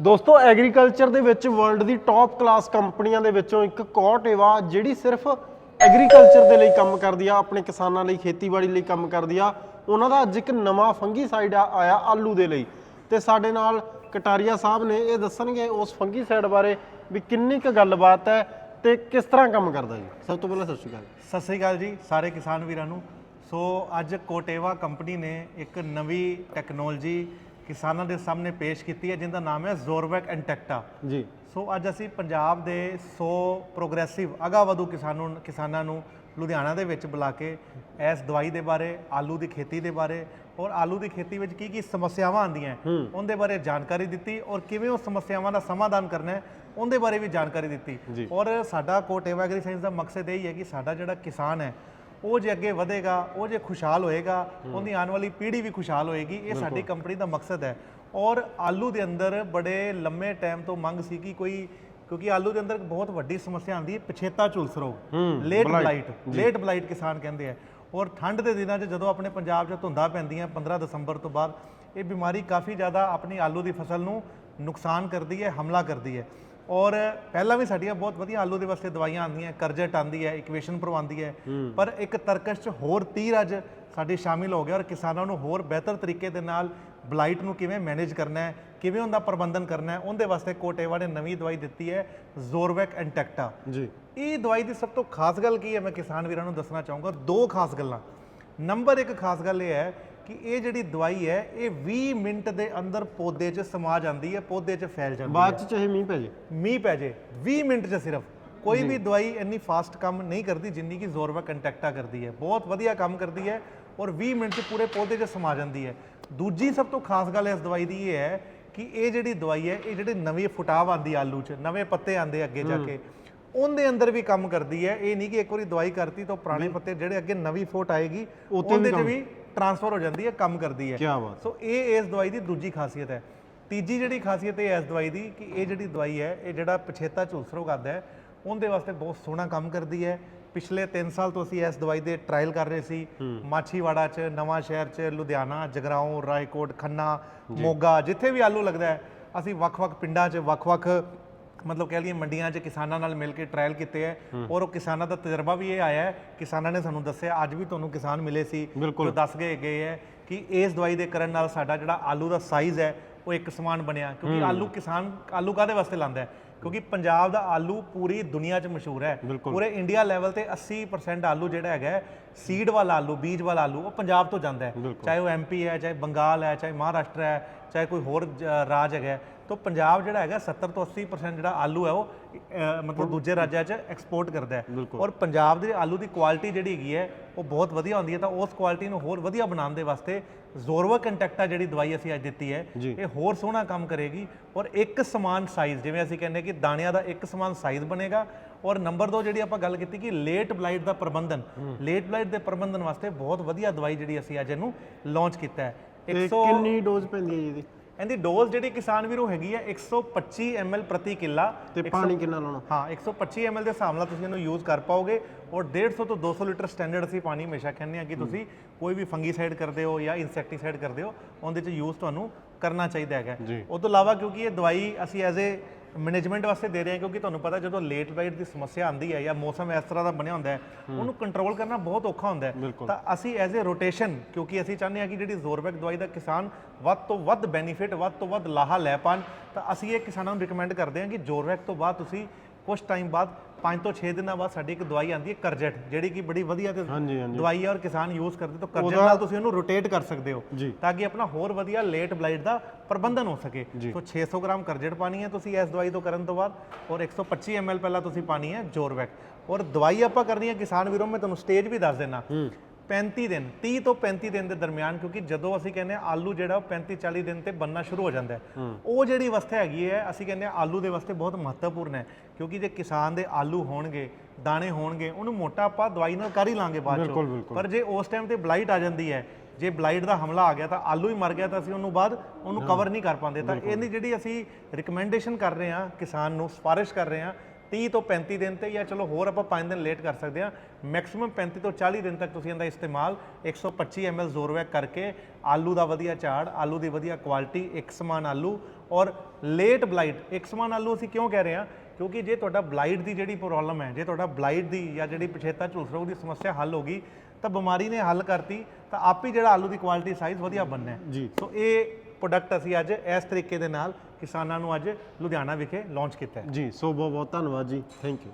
ਦੋਸਤੋ ਐਗਰੀਕਲਚਰ ਦੇ ਵਿੱਚ ਵਰਲਡ ਦੀ ਟੌਪ ਕਲਾਸ ਕੰਪਨੀਆਂ ਦੇ ਵਿੱਚੋਂ ਇੱਕ ਕੋਟੇਵਾ ਜਿਹੜੀ ਸਿਰਫ ਐਗਰੀਕਲਚਰ ਦੇ ਲਈ ਕੰਮ ਕਰਦੀ ਆ, ਆਪਣੇ ਕਿਸਾਨਾਂ ਲਈ, ਖੇਤੀਬਾੜੀ ਲਈ ਕੰਮ ਕਰਦੀ ਆ, ਉਹਨਾਂ ਦਾ ਅੱਜ ਇੱਕ ਨਵਾਂ ਫੰਗੀਸਾਈਡ ਆਇਆ ਆਲੂ ਦੇ ਲਈ। ਤੇ ਸਾਡੇ ਨਾਲ ਕਟਾਰੀਆ ਸਾਹਿਬ ਨੇ ਇਹ ਦੱਸਣਗੇ ਉਸ ਫੰਗੀਸਾਈਡ ਬਾਰੇ ਵੀ ਕਿੰਨੀ ਕੁ ਗੱਲਬਾਤ ਹੈ ਤੇ ਕਿਸ ਤਰ੍ਹਾਂ ਕੰਮ ਕਰਦਾ ਜੀ। ਸਭ ਤੋਂ ਪਹਿਲਾਂ ਸਤਿ ਸ਼੍ਰੀ ਅਕਾਲ ਸਤਿ ਸ੍ਰੀ ਅਕਾਲ ਜੀ, ਸਾਰੇ ਕਿਸਾਨ ਵੀਰਾਂ ਨੂੰ। ਸੋ ਅੱਜ ਕੋਟੇਵਾ ਕੰਪਨੀ ਨੇ ਇੱਕ ਨਵੀਂ ਟੈਕਨੋਲੋਜੀ ਕਿਸਾਨਾਂ ਦੇ ਸਾਹਮਣੇ ਪੇਸ਼ ਕੀਤੀ ਹੈ ਜਿਹਦਾ ਨਾਮ ਹੈ ਜ਼ੋਰਵੈਕ ਐਂਟੈਕਟਾ। ਜੀ। ਸੋ ਅੱਜ ਅਸੀਂ ਪੰਜਾਬ ਦੇ 100 ਪ੍ਰੋਗਰੈਸਿਵ ਅਗਾਵਧੂ ਕਿਸਾਨਾਂ ਨੂੰ ਕਿਸਾਨਾਂ ਨੂੰ ਲੁਧਿਆਣਾ ਦੇ ਵਿੱਚ ਬੁਲਾ ਕੇ ਇਸ ਦਵਾਈ ਦੇ ਬਾਰੇ ਆਲੂ ਦੀ ਖੇਤੀ ਦੇ ਬਾਰੇ ਔਰ ਆਲੂ ਦੀ ਖੇਤੀ ਵਿੱਚ ਕੀ ਕੀ ਸਮੱਸਿਆਵਾਂ ਆਉਂਦੀਆਂ ਉਹਦੇ ਬਾਰੇ ਜਾਣਕਾਰੀ ਦਿੱਤੀ ਔਰ ਕਿਵੇਂ ਉਹ ਸਮੱਸਿਆਵਾਂ ਦਾ ਸਮਾਧਾਨ ਕਰਨਾ ਹੈ ਉਹਦੇ ਬਾਰੇ ਵੀ ਜਾਣਕਾਰੀ ਦਿੱਤੀ। ਔਰ ਸਾਡਾ ਕੋਟੇਵਾ ਐਗਰੀ ਸਾਇੰਸ ਦਾ ਮਕਸਦ ਇਹ ਹੀ ਹੈ ਕਿ ਸਾਡਾ ਜਿਹੜਾ ਕਿਸਾਨ ਹੈ ਉਹ ਜੇ ਅੱਗੇ ਵਧੇਗਾ ਉਹ ਜੇ ਖੁਸ਼ਹਾਲ ਹੋਏਗਾ ਉਹਦੀ ਆਉਣ ਵਾਲੀ ਪੀੜ੍ਹੀ ਵੀ ਖੁਸ਼ਹਾਲ ਹੋਏਗੀ ਇਹ ਸਾਡੀ ਕੰਪਨੀ ਦਾ ਮਕਸਦ ਹੈ। ਔਰ ਆਲੂ ਦੇ ਅੰਦਰ ਬੜੇ ਲੰਮੇ ਟਾਈਮ ਤੋਂ ਮੰਗ ਸੀ ਕਿ ਕੋਈ ਕਿਉਂਕਿ ਆਲੂ ਦੇ ਅੰਦਰ ਬਹੁਤ ਵੱਡੀ ਸਮੱਸਿਆ ਆਉਂਦੀ ਹੈ ਪਛੇਤਾ ਝੁਲਸ ਰੋਗ। ਲੇਟ ਬਲਾਈਟ ਲੇਟ ਬਲਾਈਟ ਕਿਸਾਨ ਕਹਿੰਦੇ ਆ। ਔਰ ਠੰਡ ਦੇ ਦਿਨਾਂ 'ਚ ਜਦੋਂ ਆਪਣੇ ਪੰਜਾਬ 'ਚ ਧੁੰਦਾਂ ਪੈਂਦੀਆਂ 15 ਦਸੰਬਰ ਤੋਂ ਬਾਅਦ ਇਹ ਬਿਮਾਰੀ ਕਾਫੀ ਜ਼ਿਆਦਾ ਆਪਣੀ ਆਲੂ ਦੀ ਫਸਲ ਨੂੰ ਨੁਕਸਾਨ ਕਰਦੀ ਹੈ ਹਮਲਾ ਕਰਦੀ ਹੈ। ਔਰ ਪਹਿਲਾਂ ਵੀ ਸਾਡੀਆਂ ਬਹੁਤ ਵਧੀਆ ਆਲੂ ਦੇ ਵਾਸਤੇ ਦਵਾਈਆਂ ਆਉਂਦੀਆਂ ਕਰਜਟ ਆਉਂਦੀ ਹੈ ਇਕੁਏਸ਼ਨ ਪ੍ਰੋ ਆਉਂਦੀ ਹੈ। ਪਰ ਇੱਕ ਤਰਕਸ਼ 'ਚ ਹੋਰ ਤੀਰ ਅੱਜ ਸਾਡੇ ਸ਼ਾਮਿਲ ਹੋ ਗਿਆ ਔਰ ਕਿਸਾਨਾਂ ਨੂੰ ਹੋਰ ਬਿਹਤਰ ਤਰੀਕੇ ਦੇ ਨਾਲ ਬਲਾਈਟ ਨੂੰ ਕਿਵੇਂ ਮੈਨੇਜ ਕਰਨਾ ਹੈ ਕਿਵੇਂ ਉਹਦਾ ਪ੍ਰਬੰਧਨ ਕਰਨਾ ਹੈ ਉਹਦੇ ਵਾਸਤੇ ਕੋਟੇਵਾ ਨੇ ਨਵੀਂ ਦਵਾਈ ਦਿੱਤੀ ਹੈ ਜ਼ੋਰਵੈਕ ਐਂਟੈਕਟਾ ਜੀ। ਇਹ ਦਵਾਈ ਦੀ ਸਭ ਤੋਂ ਖਾਸ ਗੱਲ ਕੀ ਹੈ? ਮੈਂ ਕਿਸਾਨ ਵੀਰਾਂ ਨੂੰ ਦੱਸਣਾ ਚਾਹੂੰਗਾ ਦੋ ਖਾਸ ਗੱਲਾਂ। ਨੰਬਰ ਇੱਕ ਖਾਸ ਗੱਲ ਇਹ ਹੈ ਕਿ ਇਹ ਜਿਹੜੀ ਦਵਾਈ ਹੈ ਇਹ 20 ਮਿੰਟ ਦੇ ਅੰਦਰ ਪੌਦੇ 'ਚ ਸਮਾ ਜਾਂਦੀ ਹੈ ਪੌਦੇ 'ਚ ਫੈਲ ਜਾਂਦੀ ਹੈ। ਬਾਅਦ ਚ ਚਾਹੇ ਮੀਂਹ ਪੈ ਜੇ। ਮੀਂਹ ਪੈ ਜੇ। 20 ਮਿੰਟ 'ਚ ਸਿਰਫ। ਕੋਈ ਵੀ ਦਵਾਈ ਇੰਨੀ ਫਾਸਟ ਕੰਮ ਨਹੀਂ ਕਰਦੀ ਜਿੰਨੀ ਕਿ ਜ਼ੋਰਵਾ ਕੰਟੈਕਟਾ ਕਰਦੀ ਹੈ। ਬਹੁਤ ਵਧੀਆ ਕੰਮ ਕਰਦੀ ਹੈ ਔਰ 20 ਮਿੰਟ 'ਚ ਪੂਰੇ ਪੌਦੇ 'ਚ ਸਮਾ ਜਾਂਦੀ ਹੈ। ਦੂਜੀ ਸਭ ਤੋਂ ਖਾਸ ਗੱਲ ਇਸ ਦਵਾਈ ਦੀ ਇਹ ਹੈ ਕਿ ਇਹ ਜਿਹੜੀ ਦਵਾਈ ਹੈ ਇਹ ਜਿਹੜੇ ਨਵੇਂ ਫੁਟਾਵ ਆਂਦੀ ਆਲੂ 'ਚ ਨਵੇਂ ਪੱਤੇ ਆਂਦੇ ਅੱਗੇ ਜਾ ਕੇ ਉਹਦੇ ਅੰਦਰ ਵੀ ਕੰਮ ਕਰਦੀ ਹੈ। ਇਹ ਨਹੀਂ ਕਿ ਇੱਕ ਵਾਰੀ ਦਵਾਈ ਕਰਤੀ ਤਾਂ ਪੁਰਾਣੇ ਪੱਤੇ ਜਿਹੜੇ ਅੱਗੇ ਨਵੀਂ ਫੋਟ ਆਏਗੀ ਉਹਦੇ 'ਚ ਵੀ ਟਰਾਂਸਫਰ ਹੋ ਜਾਂਦੀ ਹੈ ਕੰਮ ਕਰਦੀ ਹੈ। ਕੀ ਬਾਤ ਸੋ ਇਹ ਇਸ ਦਵਾਈ ਦੀ ਦੂਜੀ ਖਾਸੀਅਤ ਹੈ। ਤੀਜੀ ਜਿਹੜੀ ਖਾਸੀਅਤ ਇਹ ਹੈ ਇਸ ਦਵਾਈ ਦੀ ਕਿ ਇਹ ਜਿਹੜੀ ਦਵਾਈ ਹੈ ਇਹ ਜਿਹੜਾ ਪਛੇਤਾ ਝੁਲਸ ਰੋਗ ਆਉਂਦਾ ਹੈ ਉਹਦੇ ਵਾਸਤੇ ਬਹੁਤ ਸੋਹਣਾ ਕੰਮ ਕਰਦੀ ਹੈ। ਪਿਛਲੇ 3 ਸਾਲ ਤੋਂ ਅਸੀਂ ਇਸ ਦਵਾਈ ਦੇ ਟ੍ਰਾਇਲ ਕਰ ਰਹੇ ਸੀ। ਮਾਛੀਵਾੜਾ 'ਚ ਨਵਾਂ ਸ਼ਹਿਰ 'ਚ ਲੁਧਿਆਣਾ ਜਗਰਾਉਂ ਰਾਏਕੋਟ ਖੰਨਾ ਮੋਗਾ ਜਿੱਥੇ ਵੀ ਆਲੂ ਲੱਗਦਾ ਹੈ ਅਸੀਂ ਵੱਖ-ਵੱਖ ਪਿੰਡਾਂ 'ਚ ਵੱਖ-ਵੱਖ ਮਤਲਬ ਕਹਿ ਲਈਏ ਮੰਡੀਆਂ 'ਚ ਕਿਸਾਨਾਂ ਨਾਲ ਮਿਲ ਕੇ ਟ੍ਰਾਇਲ ਕੀਤੇ ਹੈ ਔਰ ਉਹ ਕਿਸਾਨਾਂ ਦਾ ਤਜਰਬਾ ਵੀ ਇਹ ਆਇਆ ਹੈ ਕਿਸਾਨਾਂ ਨੇ ਸਾਨੂੰ ਦੱਸਿਆ ਅੱਜ ਵੀ ਤੁਹਾਨੂੰ ਕਿਸਾਨ ਮਿਲੇ ਸੀ ਜੋ ਦੱਸ ਗਏ ਗਏ ਹੈ ਕਿ ਇਸ ਦਵਾਈ ਦੇ ਕਰਨ ਨਾਲ ਸਾਡਾ ਜਿਹੜਾ ਆਲੂ ਦਾ ਸਾਈਜ਼ ਹੈ ਉਹ ਇੱਕ ਸਮਾਨ ਬਣਿਆ। ਕਿਉਂਕਿ ਆਲੂ ਕਿਸਾਨ ਆਲੂ ਕਾਦੇ ਵਾਸਤੇ ਲਾਂਦਾ ਹੈ? ਕਿਉਂਕਿ ਪੰਜਾਬ ਦਾ ਆਲੂ ਪੂਰੀ ਦੁਨੀਆ 'ਚ ਮਸ਼ਹੂਰ ਹੈ। ਪੂਰੇ ਇੰਡੀਆ ਲੈਵਲ ਤੇ 80% ਆਲੂ ਜਿਹੜਾ ਹੈਗਾ ਸੀਡ ਵਾਲਾ ਆਲੂ ਬੀਜ ਵਾਲਾ ਆਲੂ ਉਹ ਪੰਜਾਬ ਤੋਂ ਜਾਂਦਾ ਹੈ। ਚਾਹੇ ਉਹ ਐਮਪੀ ਹੈ ਚਾਹੇ ਬੰਗਾਲ ਹੈ ਚਾਹੇ ਮਹਾਰਾਸ਼ਟਰ ਹੈ ਚਾਹੇ ਕੋਈ ਹੋਰ ਜ- ਰਾਜ ਹੈਗਾ। ਤਾਂ ਪੰਜਾਬ ਜਿਹੜਾ ਹੈਗਾ 70 ਤੋਂ 80% ਜਿਹੜਾ ਆਲੂ ਹੈ ਉਹ ਅਹ, ਮਤਲਬ ਦੂਜੇ ਰਾਜਾਂ 'ਚ ਐਕਸਪੋਰਟ ਕਰਦਾ ਹੈ। ਔਰ ਪੰਜਾਬ ਦੇ ਆਲੂ ਦੀ ਕੁਆਲਿਟੀ ਜਿਹੜੀ ਹੈਗੀ ਹੈ ਉਹ ਬਹੁਤ ਵਧੀਆ ਹੁੰਦੀ ਹੈ। ਤਾਂ ਉਸ ਕੁਆਲਿਟੀ ਨੂੰ ਹੋਰ ਵਧੀਆ ਬਣਾਉਣ ਦੇ ਵਾਸਤੇ ਜ਼ੋਰਵਾ ਕੰਟੈਕਟਾ ਜਿਹੜੀ ਦਵਾਈ ਅਸੀਂ ਅੱਜ ਦਿੱਤੀ ਹੈ। ਇਹ ਹੋਰ ਸੋਹਣਾ ਕੰਮ ਕਰੇਗੀ ਔਰ ਇੱਕ ਸਮਾਨ ਸਾਈਜ਼ ਜਿਵੇਂ ਅਸੀਂ ਕਹਿੰਦੇ ਕਿ ਦਾਣਿਆਂ ਦਾ ਇੱਕ ਸਮਾਨ ਸਾਈਜ਼ ਬਣੇਗਾ ਔਰ ਨੰਬਰ 2 ਜਿਹੜੀ ਆਪਾਂ ਗੱਲ ਕੀਤੀ ਕਿ ਲੇਟ ਬਲਾਈਟ ਦਾ ਪ੍ਰਬੰਧਨ। ਲੇਟ ਬਲਾਈਟ ਦੇ ਪ੍ਰਬੰਧਨ ਵਾਸਤੇ ਬਹੁਤ ਵਧੀਆ ਦਵਾਈ ਜਿਹੜੀ ਅਸੀਂ ਅੱਜ ਇਹਨੂੰ ਲਾਂਚ ਕੀਤਾ ਹੈ। ਤੇ 100 ਕਿੰਨੀ ਡੋਜ਼ ਪੈਂਦੀ ਹੈ ਜੀ ਇਹਦੀ? ਇਹਦੀ ਡੋਜ਼ ਜਿਹੜੀ ਕਿਸਾਨ ਵੀਰੋ ਹੈਗੀ ਹੈ 125 ml ਪ੍ਰਤੀ ਕਿੱਲਾ। ਤੇ ਪਾਣੀ ਕਿੰਨਾ ਲਾਉਣਾ? ਹਾਂ 125 ml ਦੇ ਹਿਸਾਬ ਨਾਲ ਤੁਸੀਂ ਇਹਨੂੰ ਯੂਜ਼ ਕਰ ਪਾਓਗੇ ਔਰ 150 ਤੋਂ 200 ਲੀਟਰ ਸਟੈਂਡਰਡ ਅਸੀਂ ਪਾਣੀ ਹਮੇਸ਼ਾ ਕਹਿੰਦੇ ਆ ਕਿ ਤੁਸੀਂ ਕੋਈ ਵੀ ਫੰਗੀਸਾਈਡ ਕਰਦੇ ਹੋ ਜਾਂ ਇਨਸੈਕਟੀਸਾਈਡ ਕਰਦੇ ਹੋ ਉਹਦੇ 'ਚ ਯੂਜ਼ ਤੁਹਾਨੂੰ ਕਰਨਾ ਚਾਹੀਦਾ ਹੈਗਾ। ਉਹ ਤੋਂ ਇਲਾਵਾ ਕਿਉਂਕਿ ਇਹ ਦਵਾਈ ਅਸੀਂ ਐਜ਼ ਏ ਮੈਨੇਜਮੈਂਟ ਵਾਸਤੇ ਦੇ ਰਹੇ ਹਾਂ ਕਿਉਂਕਿ ਤੁਹਾਨੂੰ ਪਤਾ ਜਦੋਂ ਲੇਟ ਲਾਈਟ ਦੀ ਸਮੱਸਿਆ ਆਉਂਦੀ ਹੈ ਜਾਂ ਮੌਸਮ ਇਸ ਤਰ੍ਹਾਂ ਦਾ ਬਣਿਆ ਹੁੰਦਾ ਹੈ ਉਹਨੂੰ ਕੰਟਰੋਲ ਕਰਨਾ ਬਹੁਤ ਔਖਾ ਹੁੰਦਾ ਹੈ। ਤਾਂ ਅਸੀਂ ਐਜ਼ ਏ ਰੋਟੇਸ਼ਨ ਕਿਉਂਕਿ ਅਸੀਂ ਚਾਹੁੰਦੇ ਹਾਂ ਕਿ ਜਿਹੜੀ ਜ਼ੋਰਬੈਕ ਦਵਾਈ ਦਾ ਕਿਸਾਨ ਵੱਧ ਤੋਂ ਵੱਧ ਬੈਨੀਫਿਟ ਵੱਧ ਤੋਂ ਵੱਧ ਲਾਹਾ ਲੈ ਪਾਣ ਤਾਂ ਅਸੀਂ ਇਹ ਕਿਸਾਨਾਂ ਨੂੰ ਰਿਕਮੈਂਡ ਕਰਦੇ ਹਾਂ ਕਿ ਜ਼ੋਰਬੈਕ ਤੋਂ ਬਾਅਦ ਤੁਸੀਂ ਕੁਝ ਟਾਈਮ ਬਾਅਦ 5 ਤੋਂ 6 ਦਿਨਾਂ ਬਾਅਦ ਸਾਡੀ ਇੱਕ ਦਵਾਈ ਆਉਂਦੀ ਹੈ ਕਰਜਟ ਜਿਹੜੀ ਕਿ ਬੜੀ ਵਧੀਆ ਤੇ ਹਾਂਜੀ ਹਾਂਜੀ। ਦਵਾਈ ਹੈ ਔਰ ਕਿਸਾਨ ਯੂਜ਼ ਕਰਦੇ ਤਾਂ ਕਰਜਟ ਨਾਲ ਤੁਸੀਂ ਉਹਨੂੰ ਰੋਟੇਟ ਕਰ ਸਕਦੇ ਹੋ ਜੀ। ਤਾਂ ਕਿ ਆਪਣਾ ਹੋਰ ਵਧੀਆ ਲੇਟ ਬਲਾਈਟ ਦਾ ਪ੍ਰਬੰਧਨ ਹੋ ਸਕੇ। ਸੋ 600 ਗ੍ਰਾਮ ਕਰਜਟ ਪਾਣੀ ਹੈ ਤੁਸੀਂ ਇਸ ਦਵਾਈ ਤੋਂ ਕਰਨ ਤੋਂ ਬਾਅਦ ਔਰ 125 ml ਪਹਿਲਾਂ ਤੁਸੀਂ ਪਾਣੀ ਹੈ ਜੋਰਵੈਕ ਔਰ ਦਵਾਈ ਆਪਾਂ ਕਰਨੀ ਹੈ ਕਿਸਾਨ ਵੀਰੋ ਮੈਂ ਤੁਹਾਨੂੰ ਸਟੇਜ ਵੀ ਦੱਸ ਦੇਣਾ 35 ਦਿਨ 30 ਤੋਂ 35 ਦਿਨ ਦੇ ਦਰਮਿਆਨ ਕਿਉਂਕਿ ਜਦੋਂ ਅਸੀਂ ਕਹਿੰਦੇ ਹਾਂ ਆਲੂ ਜਿਹੜਾ ਉਹ 35 40 ਦਿਨ ਤੇ ਬੰਨਣਾ ਸ਼ੁਰੂ ਹੋ ਜਾਂਦਾ ਹੈ ਉਹ ਜਿਹੜੀ ਅਵਸਥਾ ਹੈਗੀ ਹੈ ਅਸੀਂ ਕਹਿੰਦੇ ਹਾਂ ਆਲੂ ਦੇ ਵਾਸਤੇ ਬਹੁਤ ਮਹੱਤਵਪੂਰਨ ਹੈ ਕਿਉਂਕਿ ਜੇ ਕਿਸਾਨ ਦੇ ਆਲੂ ਹੋਣਗੇ ਦਾਣੇ ਹੋਣਗੇ ਉਹਨੂੰ ਮੋਟਾ ਆਪਾਂ ਦਵਾਈ ਨਾਲ ਕਰ ਹੀ ਲਾਂਗੇ ਬਾਅਦ ਚੋਂ। ਪਰ ਜੇ ਉਸ ਟਾਈਮ ਤੇ ਬਲਾਈਟ ਆ ਜਾਂਦੀ ਹੈ ਜੇ ਬਲਾਈਟ ਦਾ ਹਮਲਾ ਆ ਗਿਆ ਤਾਂ ਆਲੂ ਹੀ ਮਰ ਗਿਆ ਤਾਂ ਅਸੀਂ ਉਹਨੂੰ ਬਾਅਦ ਉਹਨੂੰ ਕਵਰ ਨਹੀਂ ਕਰ ਪਾਉਂਦੇ। ਤਾਂ ਇਹਦੀ ਜਿਹੜੀ ਅਸੀਂ ਰਿਕਮੈਂਡੇਸ਼ਨ ਕਰ ਰਹੇ ਹਾਂ ਕਿਸਾਨ ਨੂੰ ਸਿਫਾਰਿਸ਼ ਕਰ ਰਹੇ ਹਾਂ 30 ਤੋਂ 35 ਦਿਨ ਤੇ ਜਾਂ ਚਲੋ ਹੋਰ ਆਪਾਂ 5 ਦਿਨ ਲੇਟ ਕਰ ਸਕਦੇ ਹਾਂ। ਮੈਕਸਿਮਮ 35 ਤੋਂ 40 ਦਿਨ ਤੱਕ ਤੁਸੀਂ ਇਹਦਾ ਇਸਤੇਮਾਲ 125 ml ਜ਼ੋਰਵੈਕ ਕਰਕੇ ਆਲੂ ਦਾ ਵਧੀਆ ਝਾੜ ਆਲੂ ਦੀ ਵਧੀਆ ਕੁਆਲਿਟੀ ਇੱਕ ਸਮਾਨ ਆਲੂ ਔਰ ਲੇਟ ਬਲਾਈਟ ਇੱਕ ਸਮਾਨ ਆਲੂ ਅਸੀਂ ਕਿਉਂ ਕਹਿ ਰਹੇ ਹਾਂ? ਕਿਉਂਕਿ ਜੇ ਤੁਹਾਡਾ ਬਲਾਈਟ ਦੀ ਜਿਹੜੀ ਪ੍ਰੋਬਲਮ ਹੈ ਜੇ ਤੁਹਾਡਾ ਬਲਾਈਟ ਦੀ ਜਾਂ ਜਿਹੜੀ ਪਛੇਤਾ ਝੁਲਸ ਰੋਗ ਦੀ ਸਮੱਸਿਆ ਹੱਲ ਹੋ ਗਈ ਤਾਂ ਬਿਮਾਰੀ ਨੇ ਹੱਲ ਕਰਤੀ ਤਾਂ ਆਪ ਹੀ ਜਿਹੜਾ ਆਲੂ ਦੀ ਕੁਆਲਿਟੀ ਸਾਈਜ਼ ਵਧੀਆ ਬਣਨਾ ਹੈ। ਜੀ। ਸੋ ਇਹ ਪ੍ਰੋਡਕਟ ਅਸੀਂ ਅੱਜ ਇਸ ਤਰੀਕੇ ਦੇ ਨਾਲ ਕਿਸਾਨਾਂ ਨੂੰ ਅੱਜ ਲੁਧਿਆਣਾ ਵਿਖੇ ਲਾਂਚ ਕੀਤਾ ਹੈ। ਜੀ, ਸੋ ਬਹੁਤ ਬਹੁਤ ਧੰਨਵਾਦ ਜੀ। Thank you